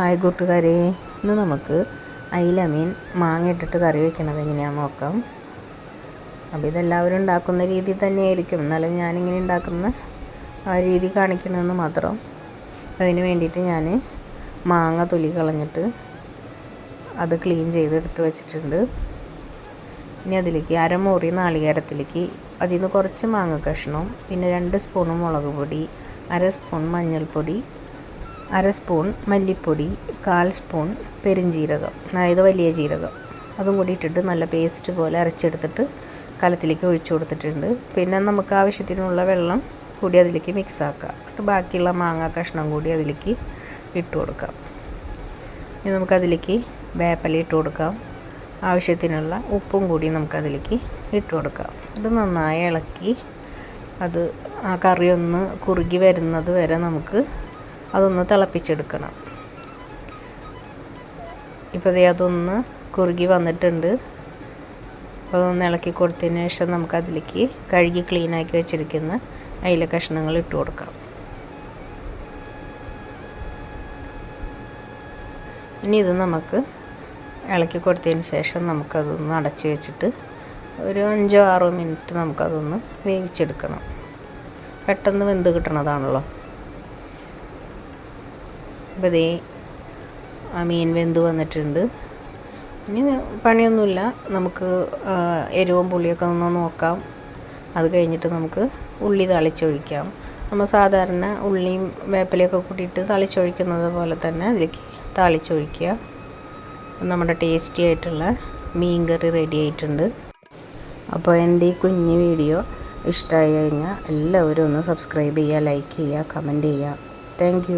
Hi കൂട്ടുകാരെ. ഇന്ന് നമുക്ക് അയില മീൻ മാങ്ങ ഇട്ടിട്ട് കറി വെക്കണത് എങ്ങനെയാണെന്ന് നോക്കാം. അപ്പോൾ ഇതെല്ലാവരും ഉണ്ടാക്കുന്ന രീതി തന്നെയായിരിക്കും. എന്നാലും ഞാനിങ്ങനെ ഉണ്ടാക്കുന്ന ആ രീതി കാണിക്കണമെന്ന് മാത്രം അതിന് വേണ്ടിയിട്ട് ഞാൻ മാങ്ങ തൊലി കളഞ്ഞിട്ട് അത് ക്ലീൻ ചെയ്ത് എടുത്ത് വെച്ചിട്ടുണ്ട്. ഇനി അതിലേക്ക് അരമുറി നാളികേരത്തിലേക്ക് അതിൽ നിന്ന് കുറച്ച് മാങ്ങ കഷ്ണം പിന്നെ രണ്ട് സ്പൂൺ മുളക് പൊടി അര സ്പൂൺ മഞ്ഞൾപ്പൊടി അര സ്പൂൺ മല്ലിപ്പൊടി കാൽ സ്പൂൺ പെരുംജീരകം അതായത് വലിയ ജീരകം. അതും കൂടി ഇട്ടിട്ട് നല്ല പേസ്റ്റ് പോലെ അരച്ചെടുത്തിട്ട് കലത്തിലേക്ക് ഒഴിച്ചു കൊടുത്തിട്ടുണ്ട്. പിന്നെ നമുക്ക് ആവശ്യത്തിനുള്ള വെള്ളം കൂടി അതിലേക്ക് മിക്സ് ആക്കാം. എന്നിട്ട് ബാക്കിയുള്ള മാങ്ങ കഷ്ണം കൂടി അതിലേക്ക് ഇട്ട് കൊടുക്കാം. ഇനി നമുക്കതിലേക്ക് വേപ്പല ഇട്ട് കൊടുക്കാം. ആവശ്യത്തിനുള്ള ഉപ്പും കൂടി നമുക്കതിലേക്ക് ഇട്ട് കൊടുക്കാം. ഇത് നന്നായി ഇളക്കി അത് ആ കറി ഒന്ന് കുറുകി വരുന്നത് വരെ നമുക്ക് അതൊന്ന് തിളപ്പിച്ചെടുക്കണം. ഇപ്പോൾ ദേ അതൊന്ന് കുറുകി വന്നിട്ടുണ്ട്. അപ്പോൾ അതൊന്ന് ഇളക്കി കൊടുത്തതിന് ശേഷം നമുക്കതിലേക്ക് കഴുകി ക്ലീനാക്കി വെച്ചിരിക്കുന്ന അയില കഷ്ണങ്ങൾ ഇട്ട് കൊടുക്കാം. ഇനി ഇത് നമുക്ക് ഇളക്കി കൊടുത്തതിന് ശേഷം നമുക്കതൊന്ന് അടച്ച് വെച്ചിട്ട് ഒരു അഞ്ചോ ആറോ മിനിറ്റ് നമുക്കതൊന്ന് വേവിച്ചെടുക്കണം. പെട്ടെന്ന് വെന്ത് കിട്ടണതാണല്ലോ. അപ്പോൾ ദേ ആ മീൻ വെന്ത് വന്നിട്ടുണ്ട്. ഇനി പണിയൊന്നുമില്ല. നമുക്ക് എരിവും പുളിയൊക്കെ ഒന്ന് നോക്കാം. അത് കഴിഞ്ഞിട്ട് നമുക്ക് ഉള്ളി തളിച്ചൊഴിക്കാം. നമ്മൾ സാധാരണ ഉള്ളിയും വേപ്പിലയൊക്കെ കൂട്ടിയിട്ട് തളിച്ചൊഴിക്കുന്നത് പോലെ തന്നെ അതിലേക്ക് തളിച്ചൊഴിക്കുക. നമ്മുടെ ടേസ്റ്റി ആയിട്ടുള്ള മീൻ കറി റെഡി ആയിട്ടുണ്ട്. അപ്പോൾ എന്റെ ഈ കുഞ്ഞു വീഡിയോ ഇഷ്ടമായി കഴിഞ്ഞാൽ എല്ലാവരും ഒന്ന് സബ്സ്ക്രൈബ് ചെയ്യുക ലൈക്ക് ചെയ്യുക കമന്റ് ചെയ്യുക. താങ്ക്